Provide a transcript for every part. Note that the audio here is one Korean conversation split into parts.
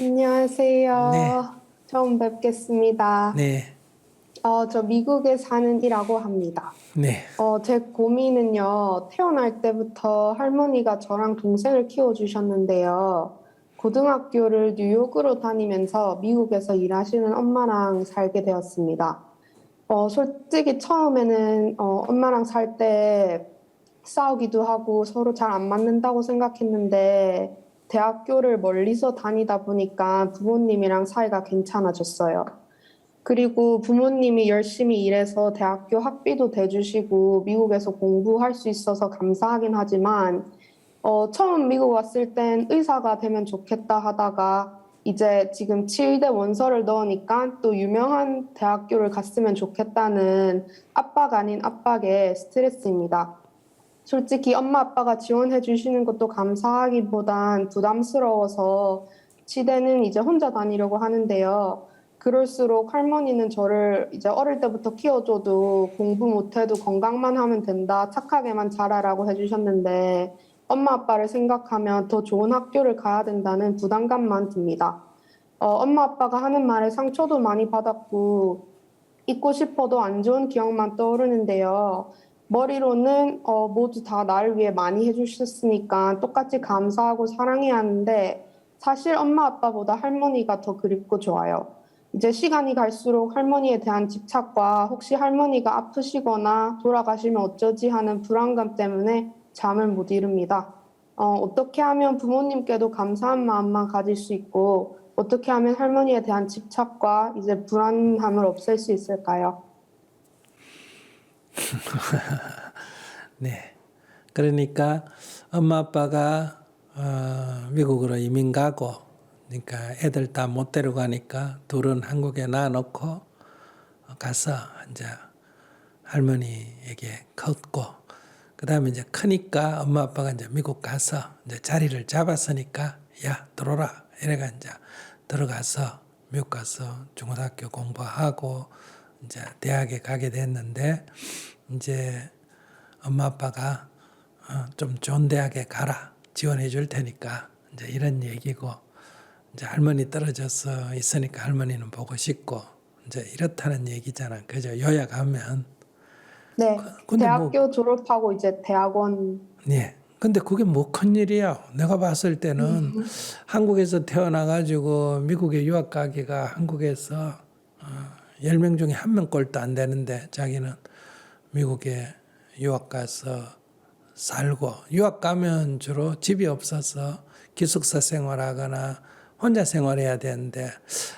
안녕하세요. 네. 처음 뵙겠습니다. 네, 어, 저 미국에 사는 이라고 합니다. 네, 어, 제 고민은요, 태어날 때부터 할머니가 저랑 동생을 키워주셨는데요. 고등학교를 뉴욕으로 다니면서 미국에서 일하시는 엄마랑 살게 되었습니다. 어, 솔직히 처음에는 어, 엄마랑 살 때 싸우기도 하고 서로 잘 안 맞는다고 생각했는데 대학교를 멀리서 다니다 보니까 부모님이랑 사이가 괜찮아졌어요. 그리고 부모님이 열심히 일해서 대학교 학비도 대주시고 미국에서 공부할 수 있어서 감사하긴 하지만 어, 처음 미국 왔을 땐 의사가 되면 좋겠다 하다가 이제 지금 치의대 원서를 넣으니까 또 유명한 대학교를 갔으면 좋겠다는 압박 아닌 압박의 스트레스입니다. 솔직히 엄마 아빠가 지원해 주시는 것도 감사하기보단 부담스러워서 치대는 이제 혼자 다니려고 하는데요. 그럴수록 할머니는 저를 이제 어릴 때부터 키워줘도 공부 못해도 건강만 하면 된다, 착하게만 자라라고 해주셨는데 엄마 아빠를 생각하면 더 좋은 학교를 가야 된다는 부담감만 듭니다. 어, 엄마 아빠가 하는 말에 상처도 많이 받았고 잊고 싶어도 안 좋은 기억만 떠오르는데요. 머리로는 어, 모두 다 나를 위해 많이 해주셨으니까 똑같이 감사하고 사랑해야 하는데 사실 엄마 아빠보다 할머니가 더 그립고 좋아요. 이제 시간이 갈수록 할머니에 대한 집착과 혹시 할머니가 아프시거나 돌아가시면 어쩌지 하는 불안감 때문에 잠을 못 이룹니다. 어, 어떻게 하면 부모님께도 감사한 마음만 가질 수 있고 어떻게 하면 할머니에 대한 집착과 이제 불안함을 없앨 수 있을까요? 네. 그러니까 엄마 아빠가 어, 미국으로 이민 가고, 그러니까 애들 다 못 데려가니까 둘은 한국에 놔놓고 가서 이제 할머니에게 컸고, 그 다음에 이제 크니까 엄마 아빠가 이제 미국 가서 이제 자리를 잡았으니까 야 들어라 이래가 이제 들어가서 미국 가서 중고등학교 공부하고 이제 대학에 가게 됐는데 이제 엄마 아빠가 어, 좀 좋은 대학에 가라 지원해 줄 테니까 이제 이런 얘기고 이제 할머니 떨어져서 있으니까 할머니는 보고 싶고 이제 이렇다는 얘기잖아 그죠 요약하면 네. 근데 뭐- 대학교 졸업하고 이제 대학원 예. 근데 그게 뭐 큰일이야. 내가 봤을 때는 한국에서 태어나가지고 미국에 유학 가기가 한국에서 어, 10명 중에 한 명 꼴도 안 되는데 자기는 미국에 유학 가서 살고 유학 가면 주로 집이 없어서 기숙사 생활하거나 혼자 생활해야 되는데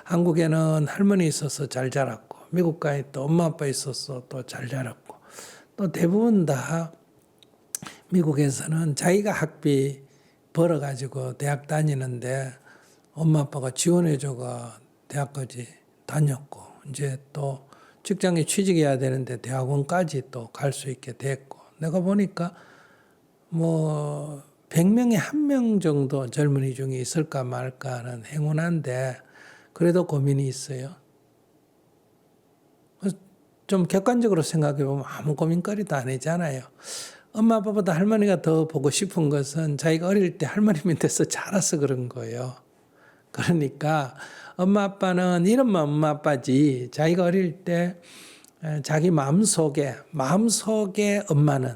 한국에는 할머니 있어서 잘 자랐고 미국 가에 또 엄마 아빠 있어서 또 잘 자랐고 또 대부분 다 미국에서는 자기가 학비 벌어 가지고 대학 다니는데 엄마 아빠가 지원해 줘가 대학까지 다녔고 이제 또 직장에 취직해야 되는데 대학원까지 또 갈 수 있게 됐고 내가 보니까 뭐 100명에 한 명 정도 젊은이 중에 있을까 말까는 행운한데 그래도 고민이 있어요. 좀 객관적으로 생각해 보면 아무 고민거리도 아니잖아요. 엄마 아빠보다 할머니가 더 보고 싶은 것은 자기가 어릴 때 할머니 밑에서 자라서 그런 거예요. 그러니까 엄마 아빠는 이름만 엄마 아빠지 자기가 어릴 때 에, 자기 마음속에 마음속에 엄마는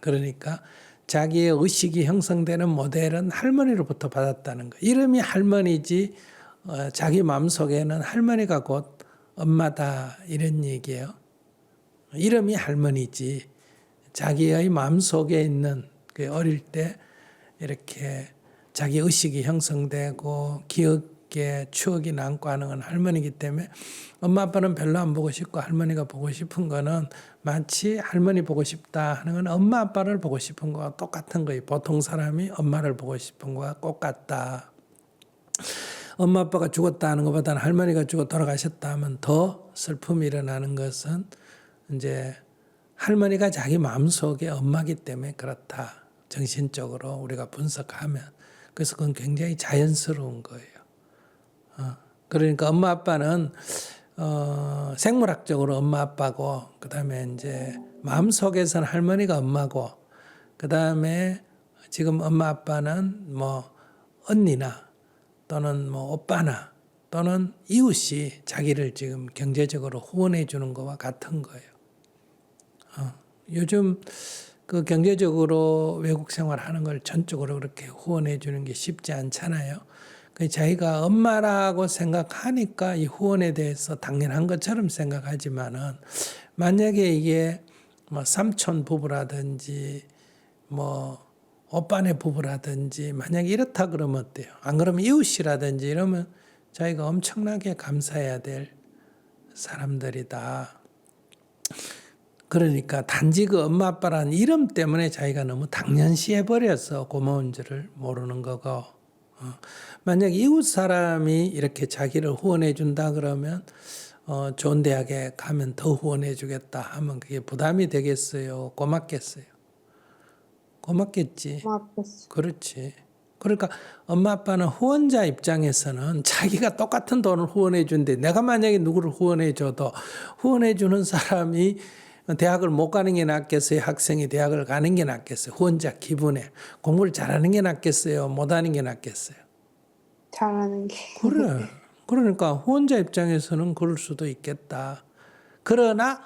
그러니까 자기의 의식이 형성되는 모델은 할머니로부터 받았다는 거. 이름이 할머니지 어, 자기 마음속에는 할머니가 곧 엄마다 이런 얘기예요. 이름이 할머니지 자기의 마음속에 있는 그 어릴 때 이렇게 자기 의식이 형성되고 기억 에 추억이 남고 하는 건 할머니기 때문에 엄마 아빠는 별로 안 보고 싶고 할머니가 보고 싶은 거는 마치 할머니 보고 싶다 하는 건 엄마 아빠를 보고 싶은 거와 똑같은 거예요. 보통 사람이 엄마를 보고 싶은 거와 똑같다. 엄마 아빠가 죽었다 하는 것보다는 할머니가 죽어 돌아가셨다 하면 더 슬픔이 일어나는 것은 이제 할머니가 자기 마음속에 엄마기 때문에 그렇다. 정신적으로 우리가 분석하면. 그래서 그건 굉장히 자연스러운 거예요. 어, 그러니까 엄마 아빠는 어, 생물학적으로 엄마 아빠고 그다음에 이제 마음속에서는 할머니가 엄마고 그다음에 지금 엄마 아빠는 뭐 언니나 또는 뭐 오빠나 또는 이웃이 자기를 지금 경제적으로 후원해 주는 거와 같은 거예요. 어, 요즘 그 경제적으로 외국 생활하는 걸 전적으로 그렇게 후원해 주는 게 쉽지 않잖아요. 그 자기가 엄마라고 생각하니까 이 후원에 대해서 당연한 것처럼 생각하지만은 만약에 이게 뭐 삼촌 부부라든지 뭐 오빠네 부부라든지 만약에 이렇다 그러면 어때요? 안 그러면 이웃이라든지 이러면 자기가 엄청나게 감사해야 될 사람들이다. 그러니까 단지 그 엄마 아빠라는 이름 때문에 자기가 너무 당연시해 버려서 고마운 줄을 모르는 거고 어. 만약 이웃 사람이 이렇게 자기를 후원해 준다 그러면 어, 좋은 대학에 가면 더 후원해 주겠다 하면 그게 부담이 되겠어요 고맙겠어요 고맙겠지 고맙겠어. 그렇지. 그러니까 엄마 아빠는 후원자 입장에서는 자기가 똑같은 돈을 후원해 준데 내가 만약에 누구를 후원해 줘도 후원해 주는 사람이 대학을 못 가는 게 낫겠어요? 학생이 대학을 가는 게 낫겠어요? 후원자 기분에 공부를 잘하는 게 낫겠어요? 못 하는 게 낫겠어요? 잘하는 게. 그래. 그러니까 후원자 입장에서는 그럴 수도 있겠다. 그러나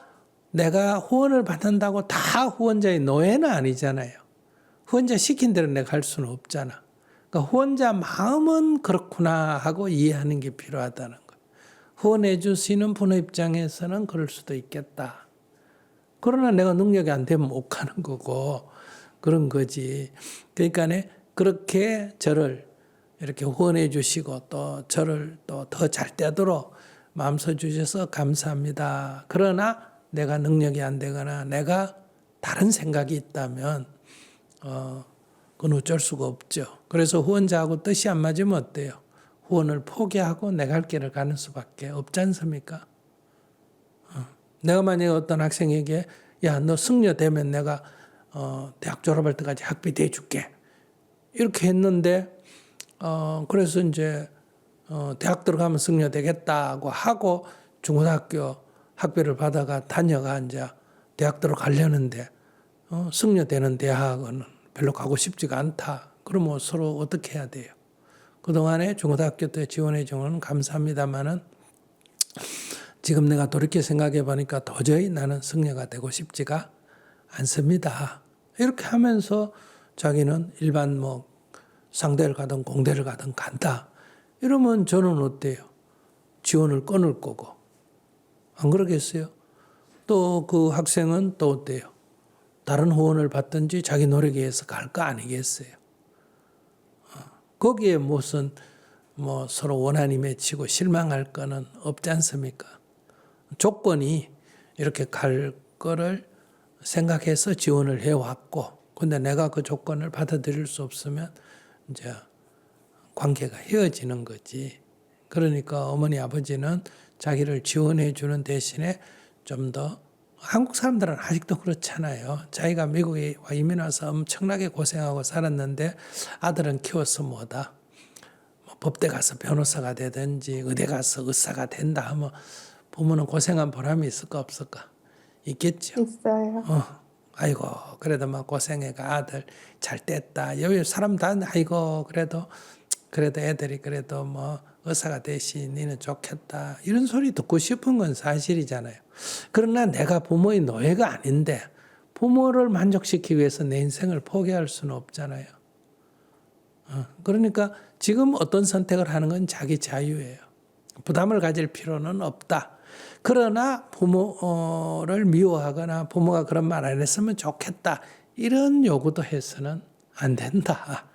내가 후원을 받는다고 다 후원자의 노예는 아니잖아요. 후원자 시킨 대로 내가 할 수는 없잖아. 그러니까 후원자 마음은 그렇구나 하고 이해하는 게 필요하다는 거. 후원해 주시는 분의 입장에서는 그럴 수도 있겠다. 그러나 내가 능력이 안 되면 못 가는 거고 그런 거지. 그러니까 그렇게 저를 이렇게 후원해 주시고 또 저를 또 더 잘 되도록 마음 써 주셔서 감사합니다. 그러나 내가 능력이 안 되거나 내가 다른 생각이 있다면 어 그건 어쩔 수가 없죠. 그래서 후원자하고 뜻이 안 맞으면 어때요? 후원을 포기하고 내갈 길을 가는 수밖에 없지 않습니까? 어. 내가 만약에 어떤 학생에게 야 너 승려 되면 내가 어 대학 졸업할 때까지 학비 대줄게 이렇게 했는데 어 그래서 이제 어 대학 들어가면 승려 되겠다고 하고 중고등학교 학비를 받아가 다녀가 이제 대학 들어가려는데 어 승려 되는 대학은 별로 가고 싶지가 않다. 그러면 서로 어떻게 해야 돼요? 그동안에 중고등학교 때 지원해 준건 감사합니다만은 지금 내가 돌이켜 생각해 보니까 도저히 나는 승려가 되고 싶지가 않습니다. 이렇게 하면서 자기는 일반 뭐 상대를 가든 공대를 가든 간다. 이러면 저는 어때요? 지원을 끊을 거고. 안 그러겠어요? 또 그 학생은 또 어때요? 다른 후원을 받든지 자기 노력에 의해서 갈 거 아니겠어요? 어, 거기에 무슨 뭐 서로 원한이 맺히고 실망할 거는 없지 않습니까? 조건이 이렇게 갈 거를 생각해서 지원을 해왔고, 근데 내가 그 조건을 받아들일 수 없으면 이제 관계가 헤어지는 거지. 그러니까 어머니 아버지는 자기를 지원해 주는 대신에 좀 더 한국 사람들은 아직도 그렇잖아요. 자기가 미국에 와 이민 와서 엄청나게 고생하고 살았는데 아들은 키워서 뭐다. 뭐 법대 가서 변호사가 되든지 의대 가서 의사가 된다 하면 부모는 고생한 보람이 있을까 없을까? 있겠죠. 있어요. 어, 아이고 그래도 막 고생해가 아들 잘 됐다. 여기 사람 다 아이고 그래도 그래도 애들이 그래도 뭐 의사가 되시 니는 좋겠다 이런 소리 듣고 싶은 건 사실이잖아요. 그러나 내가 부모의 노예가 아닌데 부모를 만족시키기 위해서 내 인생을 포기할 수는 없잖아요. 어, 그러니까 지금 어떤 선택을 하는 건 자기 자유예요. 부담을 가질 필요는 없다. 그러나 부모를 미워하거나 부모가 그런 말 안 했으면 좋겠다. 이런 요구도 해서는 안 된다.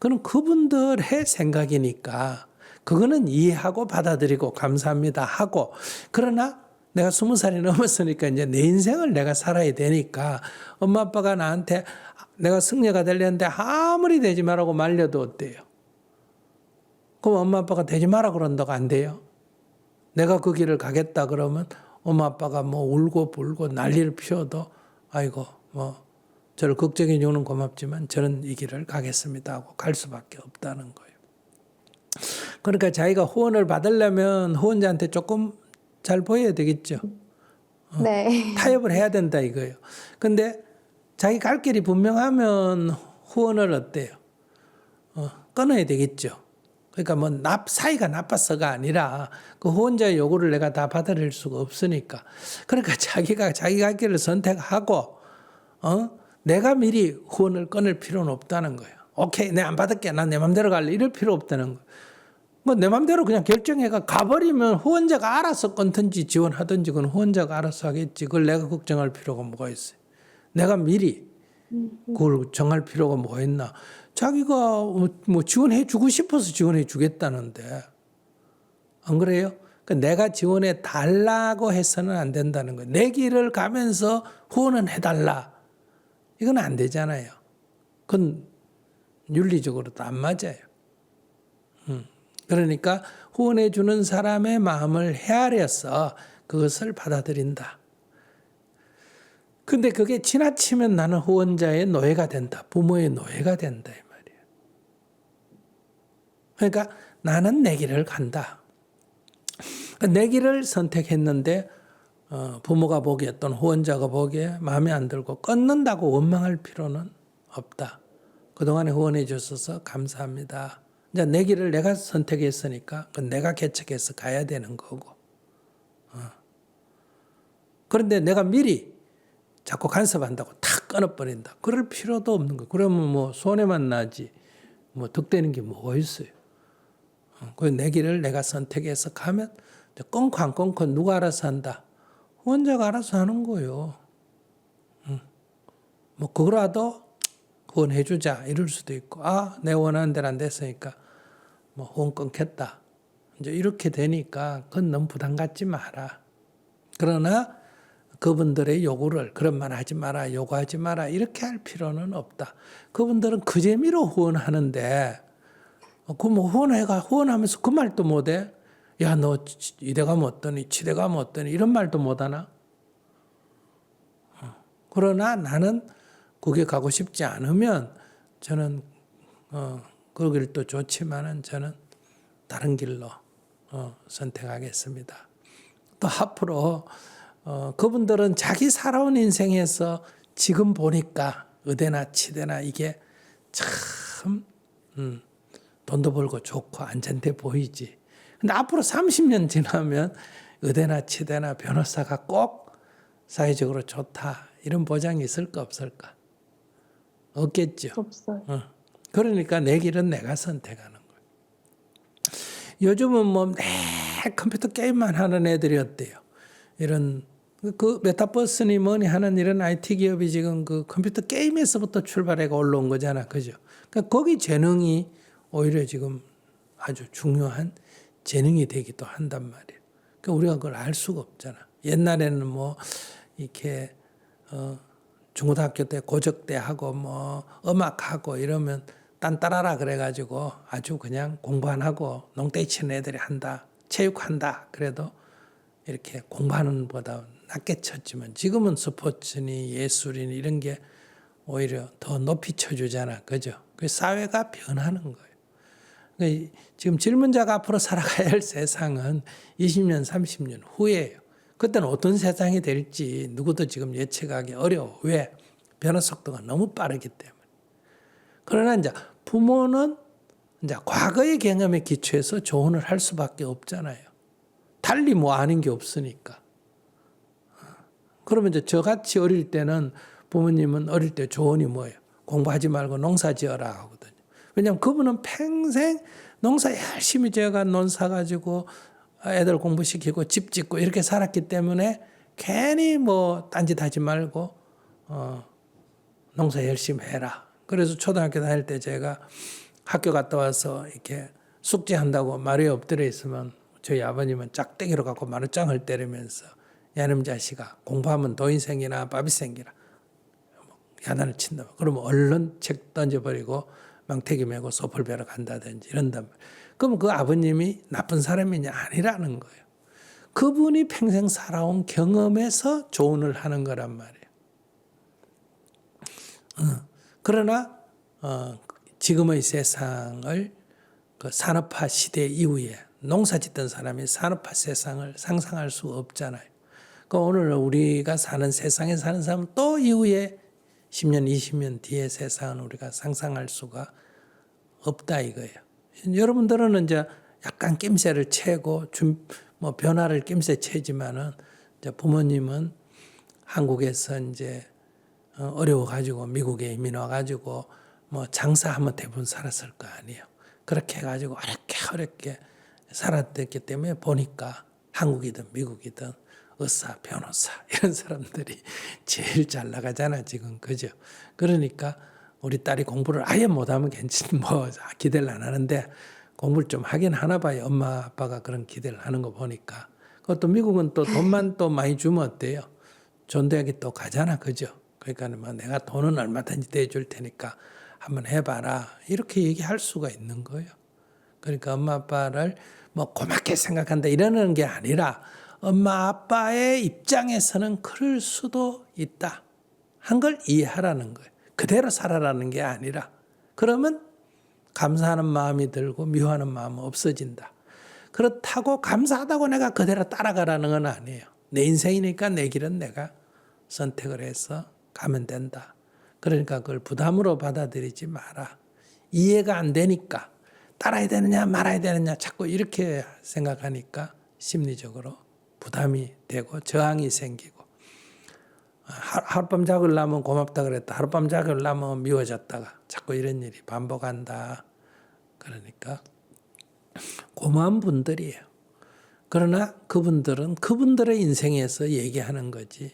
그건 그분들의 생각이니까 그거는 이해하고 받아들이고 감사합니다 하고 그러나 내가 스무 살이 넘었으니까 이제 내 인생을 내가 살아야 되니까 엄마 아빠가 나한테 내가 승려가 되려는데 아무리 되지 말라고 말려도 어때요? 그럼 엄마 아빠가 되지 마라 그런다고 안 돼요? 내가 그 길을 가겠다 그러면 엄마 아빠가 뭐 울고 불고 난리를 피워도 아이고 뭐 저를 걱정해 주는 고맙지만 저는 이 길을 가겠습니다 하고 갈 수밖에 없다는 거예요. 그러니까 자기가 후원을 받으려면 후원자한테 조금 잘 보여야 되겠죠. 네. 타협을 해야 된다 이거예요. 근데 자기 갈 길이 분명하면 후원을 어때요? 어, 끊어야 되겠죠. 그러니까 뭐납 사이가 나빠서가 아니라 그 후원자의 요구를 내가 다 받아들일 수가 없으니까 그러니까 자기가 자기 갈 길을 선택하고 어 내가 미리 후원을 끊을 필요는 없다는 거예요. 오케이 내 안 받을게 난 내 맘대로 갈래 이럴 필요 없다는 거. 뭐내 맘대로 그냥 결정해가 가버리면 후원자가 알아서 끊든지 지원하든지 그건 후원자가 알아서 하겠지. 그걸 내가 걱정할 필요가 뭐가 있어요. 내가 미리 그걸 정할 필요가 뭐가 있나. 자기가 뭐 지원해 주고 싶어서 지원해 주겠다는데 안 그래요? 그러니까 내가 지원해 달라고 해서는 안 된다는 거예요. 내 길을 가면서 후원은 해달라. 이건 안 되잖아요. 그건 윤리적으로도 안 맞아요. 음. 그러니까 후원해 주는 사람의 마음을 헤아려서 그것을 받아들인다. 근데 그게 지나치면 나는 후원자의 노예가 된다. 부모의 노예가 된다. 그러니까 나는 내 길을 간다. 내 길을 선택했는데 어, 부모가 보기에 또는 후원자가 보기에 마음에 안 들고 끊는다고 원망할 필요는 없다. 그동안에 후원해 주셔서 감사합니다. 이제 내 길을 내가 선택했으니까 그건 내가 개척해서 가야 되는 거고. 어. 그런데 내가 미리 자꾸 간섭한다고 탁 끊어버린다. 그럴 필요도 없는 거예요. 그러면 뭐 손해만 나지 뭐 득되는 게 뭐가 있어요. 어, 그내 길을 내가 선택해서 가면 안 끊고 누가 알아서 한다. 혼자가 알아서 하는 거예요. 응. 뭐 그거라도 후원해 주자 이럴 수도 있고 아 내 원하는 대로 안 됐으니까 뭐 후원 끊겠다. 이제 이렇게 되니까 그건 너무 부담 갖지 마라. 그러나 그분들의 요구를 그런 말 하지 마라, 요구하지 마라 이렇게 할 필요는 없다. 그분들은 그 재미로 후원하는데 그뭐 후원해가 후원하면서 그 말도 못해. 야 너 이대 가면 어떠니, 치대 가면 어떠니 이런 말도 못하나? 어. 그러나 나는 그게 가고 싶지 않으면 저는 어, 그 길도 좋지만은 저는 다른 길로 어, 선택하겠습니다. 또 앞으로 어, 그분들은 자기 살아온 인생에서 지금 보니까 의대나 치대나 이게 참 음, 돈도 벌고 좋고 안전돼 보이지. 근데 앞으로 30년 지나면 의대나 치대나 변호사가 꼭 사회적으로 좋다 이런 보장이 있을까 없을까? 없겠죠. 없어요. 어. 그러니까 내 길은 내가 선택하는 거예요. 요즘은 뭐 매 컴퓨터 게임만 하는 애들이 어때요? 이런 그 메타버스니 뭐니 하는 이런 IT 기업이 지금 그 컴퓨터 게임에서부터 출발해가 올라온 거잖아. 그죠? 그러니까 거기 재능이 오히려 지금 아주 중요한 재능이 되기도 한단 말이에요. 그러니까 우리가 그걸 알 수가 없잖아. 옛날에는 뭐 이렇게 어 중고등학교 때 고적대 하고 뭐 음악 하고 이러면 딴따라라 그래가지고 아주 그냥 공부 안 하고 농땡이 치는 애들이 한다. 체육한다. 그래도 이렇게 공부하는 것보다 낮게 쳤지만 지금은 스포츠니 예술이니 이런 게 오히려 더 높이 쳐주잖아. 그죠? 그 사회가 변하는 거예요. 그러니까 지금 질문자가 앞으로 살아가야 할 세상은 20년, 30년 후에요. 그때는 어떤 세상이 될지 누구도 지금 예측하기 어려워. 왜? 변화 속도가 너무 빠르기 때문에. 그러나 이제 부모는 이제 과거의 경험에 기초해서 조언을 할 수밖에 없잖아요. 달리 뭐 아는 게 없으니까. 그러면 이제 저같이 어릴 때는 부모님은 어릴 때 조언이 뭐예요? 공부하지 말고 농사 지어라 하거든요. 왜냐하면 그분은 평생 농사 열심히 지어가 논 사가지고 애들 공부시키고 집 짓고 이렇게 살았기 때문에 괜히 뭐 딴짓 하지 말고 어, 농사 열심히 해라. 그래서 초등학교 다닐 때 제가 학교 갔다 와서 이렇게 숙제한다고 말이 엎드려 있으면 저희 아버님은 짝대기로 갖고 마루짱을 때리면서 야놈 자식아 공부하면 돈이 생기나 밥이 생기나 야단을 친다. 그러면 얼른 책 던져버리고 망태기 메고 소풀 배러 간다든지 이런단 말이에요. 그럼 그 아버님이 나쁜 사람이냐 아니라는 거예요. 그분이 평생 살아온 경험에서 조언을 하는 거란 말이에요. 어, 그러나 어, 지금의 세상을 그 산업화 시대 이후에 농사 짓던 사람이 산업화 세상을 상상할 수가 없잖아요. 그 오늘 우리가 사는 세상에 사는 사람은 또 이후에 10년, 20년 뒤의 세상은 우리가 상상할 수가 없다 이거예요. 여러분들은 이제 약간 낌새를 채고 좀 뭐 변화를 낌새 채지만은 이제 부모님은 한국에서 이제 어, 어려워 가지고 미국에 이민 와 가지고 뭐 장사하면 대부분 살았을 거 아니에요. 그렇게 해 가지고 어렵게 어렵게 살았기 때문에 보니까 한국이든 미국이든 의사, 변호사 이런 사람들이 제일 잘 나가잖아 지금 그죠? 그러니까 우리 딸이 공부를 아예 못하면 괜찮 뭐 기대를 안 하는데 공부를 좀 하긴 하나 봐요. 엄마 아빠가 그런 기대를 하는 거 보니까. 그것도 미국은 또 돈만 또 많이 주면 어때요? 대학에 또 가잖아 그죠? 그러니까 뭐 내가 돈은 얼마든지 대줄 테니까 한번 해봐라 이렇게 얘기할 수가 있는 거예요. 그러니까 엄마 아빠를 뭐 고맙게 생각한다 이러는 게 아니라 엄마 아빠의 입장에서는 그럴 수도 있다 한 걸 이해하라는 거예요. 그대로 살아라는 게 아니라 그러면 감사하는 마음이 들고 미워하는 마음은 없어진다. 그렇다고 감사하다고 내가 그대로 따라가라는 건 아니에요. 내 인생이니까 내 길은 내가 선택을 해서 가면 된다. 그러니까 그걸 부담으로 받아들이지 마라. 이해가 안 되니까 따라야 되느냐 말아야 되느냐 자꾸 이렇게 생각하니까 심리적으로 부담이 되고 저항이 생기고 하- 하룻밤 자글라면 고맙다 그랬다. 하룻밤 자글라면 미워졌다가 자꾸 이런 일이 반복한다. 그러니까 고마운 분들이에요. 그러나 그분들은 그분들의 인생에서 얘기하는 거지.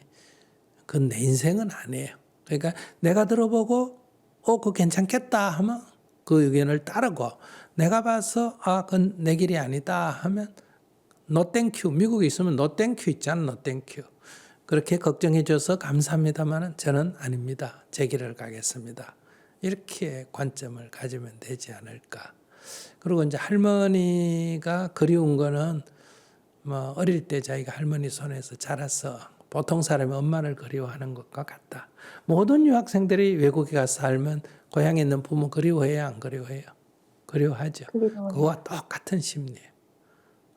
그건 내 인생은 아니에요. 그러니까 내가 들어보고 어, 그거 괜찮겠다 하면 그 의견을 따르고 내가 봐서 아, 그건 내 길이 아니다 하면 노 땡큐 미국에 있으면 노 땡큐 있잖아 노 땡큐 그렇게 걱정해 줘서 감사합니다만은 저는 아닙니다 제 길을 가겠습니다 이렇게 관점을 가지면 되지 않을까 그리고 이제 할머니가 그리운 거는 뭐 어릴 때 자기가 할머니 손에서 자라서 보통 사람이 엄마를 그리워하는 것과 같다. 모든 유학생들이 외국에 가서 살면 고향에 있는 부모 그리워해요, 안 그리워해요? 그리워하죠. 그리워요. 그거와 똑같은 심리예요.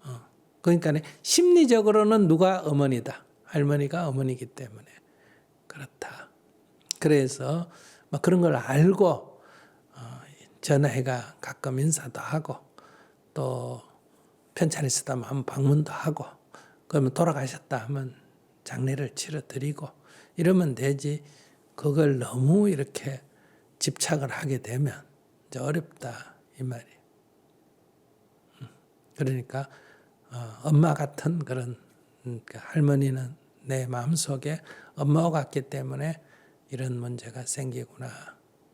어. 그러니까 심리적으로는 누가 어머니다. 할머니가 어머니기 때문에 그렇다. 그래서 뭐 그런 걸 알고 어, 전화해가 가끔 인사도 하고 또 편찮으시다면 한번 방문도 하고 그러면 돌아가셨다 하면 장례를 치러 드리고 이러면 되지 그걸 너무 이렇게 집착을 하게 되면 이제 어렵다 이 말이에요. 음. 그러니까 어, 엄마 같은 그런 음, 그 할머니는 내 마음속에 같기 때문에 이런 문제가 생기구나.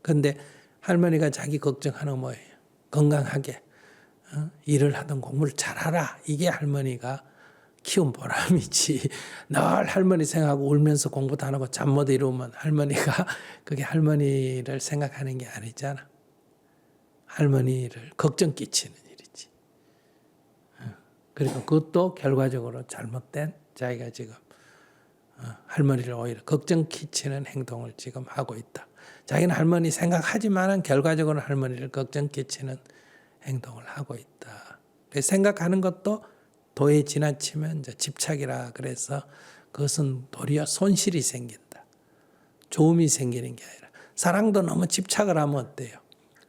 근데 할머니가 자기 걱정하는 거 뭐예요? 건강하게 어? 일을 하든 공부를 잘하라. 이게 할머니가 키운 보람이지. 늘 할머니 생각하고 울면서 공부도 안 하고 잠 못 이루면 할머니가 그게 할머니를 생각하는 게 아니잖아. 할머니를 걱정 끼치는 일이지. 어. 그러니까 그것도 결과적으로 잘못된 자기가 지금 어, 할머니를 오히려 걱정 끼치는 행동을 지금 하고 있다. 자기는 할머니 생각하지만은 결과적으로 할머니를 걱정 끼치는 행동을 하고 있다. 생각하는 것도 도에 지나치면 집착이라 그래서 그것은 도리어 손실이 생긴다. 좋음이 생기는 게 아니라 사랑도 너무 집착을 하면 어때요?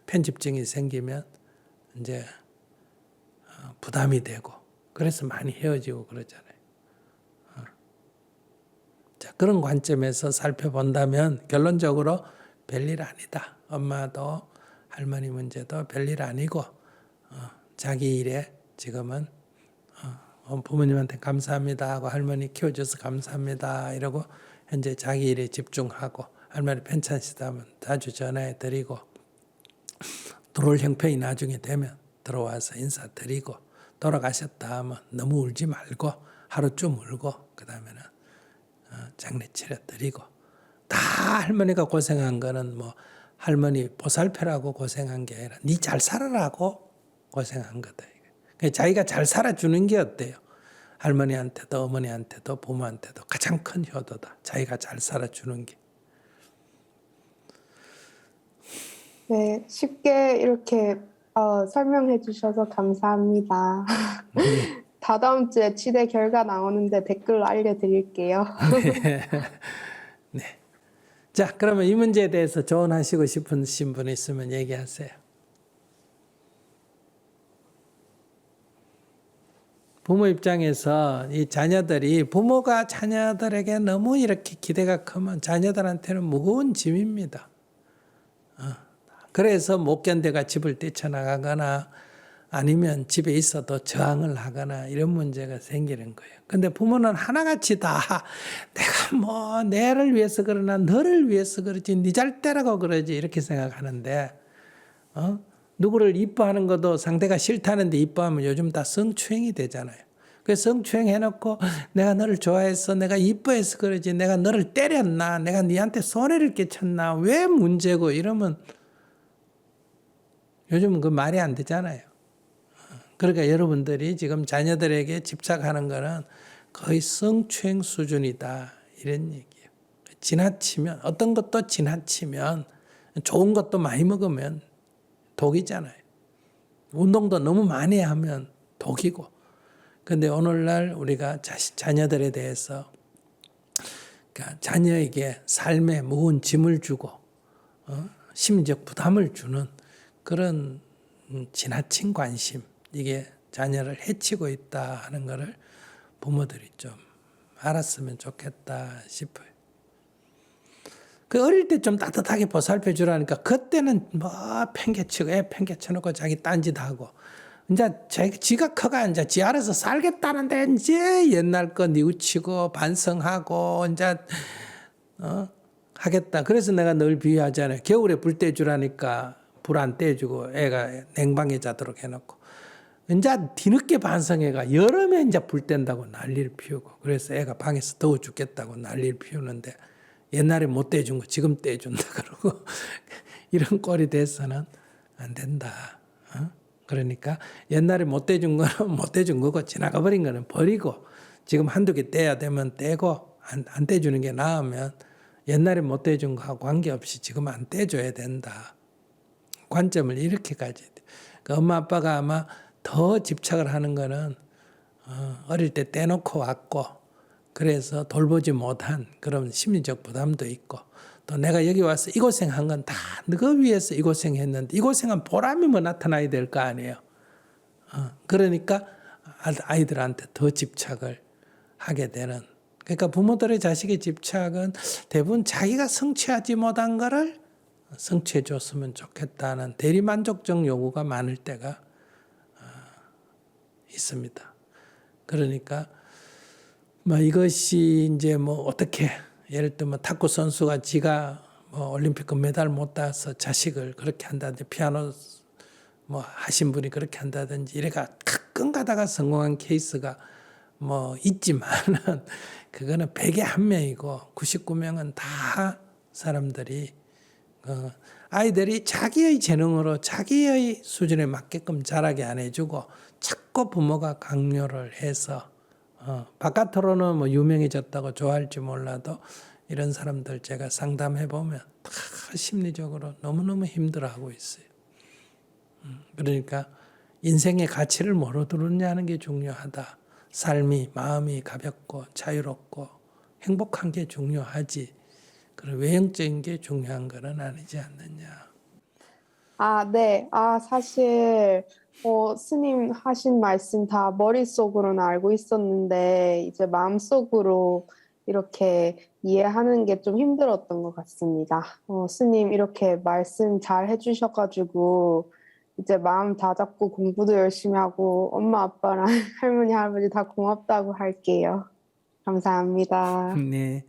편집증이 생기면 이제 어, 부담이 되고 그래서 많이 헤어지고 그러잖아요. 어. 자 그런 관점에서 살펴본다면 결론적으로 별일 아니다. 엄마도 할머니 문제도 별일 아니고 어, 자기 일에 지금은 어, 부모님한테 감사합니다 하고 할머니 키워줘서 감사합니다 이러고 현재 자기 일에 집중하고 할머니 편찮으시다면 자주 전화해 드리고 들어올 형편이 나중에 되면 들어와서 인사드리고 돌아가셨다 하면 너무 울지 말고 하루 좀 울고 그 다음에는 어, 장례 치러 드리고 다 할머니가 고생한 거는 뭐 할머니 보살펴라고 고생한 게 아니라 니 잘 살아라고 고생한 거다. 그러니까 자기가 잘 살아주는 게 어때요? 할머니한테도 어머니한테도 부모한테도 가장 큰 효도다. 자기가 잘 살아주는 게. 네, 쉽게 이렇게 어, 설명해 주셔서 감사합니다. 다다음 주에 치대 결과 나오는데 댓글로 알려드릴게요. 네. 자, 그러면 이 문제에 대해서 조언하시고 싶으신 분 있으면 얘기하세요. 부모 입장에서 이 자녀들이 부모가 자녀들에게 너무 이렇게 기대가 크면 자녀들한테는 무거운 짐입니다. 어. 그래서 못 견뎌가 집을 뛰쳐나가거나 아니면 집에 있어도 저항을 하거나 이런 문제가 생기는 거예요. 근데 부모는 하나같이 다 내가 뭐 내를 위해서 그러나 너를 위해서 그러지 네 잘 때라고 그러지 이렇게 생각하는데 어? 누구를 이뻐하는 것도 상대가 싫다는데 이뻐하면 요즘 다 성추행이 되잖아요. 그래서 성추행 해놓고 내가 너를 좋아해서 내가 이뻐해서 그러지 내가 너를 때렸나 내가 네한테 손해를 끼쳤나 왜 문제고 이러면 요즘은 그 말이 안 되잖아요. 그러니까 여러분들이 지금 자녀들에게 집착하는 거는 거의 성추행 수준이다 이런 얘기예요. 지나치면 어떤 것도 지나치면 좋은 것도 많이 먹으면 독이잖아요. 운동도 너무 많이 하면 독이고. 근데 오늘날 우리가 자식 자녀들에 대해서 그러니까 자녀에게 삶에 무거운 짐을 주고 어? 심리적 부담을 주는 그런 음, 지나친 관심 이게 자녀를 해치고 있다 하는 것을 부모들이 좀 알았으면 좋겠다 싶어요. 그 어릴 때 좀 따뜻하게 보살펴 주라니까 그때는 뭐 팽개치고 애 팽개쳐 놓고 자기 딴짓 하고 이제 자 지가 커가 이제 지 알아서 살겠다는데 이제 옛날 거 뉘우치고 반성하고 이제 어 하겠다. 그래서 내가 늘 비유하잖아요. 겨울에 불 떼주라니까 불 안 떼주고 애가 냉방에 자도록 해놓고 이제 뒤늦게 반성해가 여름에 이제 불 뗀다고 난리를 피우고 그래서 애가 방에서 더워 죽겠다고 난리를 피우는데 옛날에 못 떼준 거 지금 떼준다 그러고 이런 꼴이 돼서는 안 된다. 어? 그러니까 옛날에 못 떼준 거는 못 떼준 거고 지나가 버린 거는 버리고 지금 한두 개 떼야 되면 떼고 안, 안 떼주는 게 나으면 옛날에 못 떼준 거하고 관계없이 지금 안 떼줘야 된다. 관점을 이렇게 가져야 돼. 그 엄마 아빠가 아마 더 집착을 하는 거는 어, 어릴 때 떼놓고 왔고 그래서 돌보지 못한 그런 심리적 부담도 있고 또 내가 여기 와서 이 고생한 건 다 너가 위해서 이 고생했는데 이 고생한 보람이 뭐 나타나야 될 거 아니에요. 어, 그러니까 아- 아이들한테 더 집착을 하게 되는 그러니까 부모들의 자식의 집착은 대부분 자기가 성취하지 못한 거를 성취해 줬으면 좋겠다는 대리만족적 요구가 많을 때가 어, 있습니다. 그러니까 뭐 이것이 이제 뭐 어떻게 예를 들면 탁구 선수가 지가 뭐 올림픽 금메달 못 따서 자식을 그렇게 한다든지 피아노 뭐 하신 분이 그렇게 한다든지 이래가 가끔 가다가 성공한 케이스가 뭐 있지만은 그거는 백에 한 명이고 99명은 다 사람들이 어, 아이들이 자기의 재능으로 자기의 수준에 맞게끔 자라게 안 해주고 자꾸 부모가 강요를 해서 어, 바깥으로는 뭐 유명해졌다고 좋아할지 몰라도 이런 사람들 제가 상담해 보면 다 심리적으로 너무너무 힘들어하고 있어요. 음, 그러니까 인생의 가치를 뭐로 두느냐는 게 중요하다. 삶이 마음이 가볍고 자유롭고 행복한 게 중요하지. 그런 외형적인 게 중요한 거는 아니지 않느냐. 아, 네. 아, 사실, 어, 스님 하신 말씀 다 머릿속으로는 알고 있었는데, 이제 마음속으로 이렇게 이해하는 게 좀 힘들었던 것 같습니다. 어, 스님 이렇게 말씀 잘 해주셔가지고, 이제 마음 다 잡고 공부도 열심히 하고, 엄마, 아빠랑 할머니, 할아버지 다 고맙다고 할게요. 감사합니다. 네.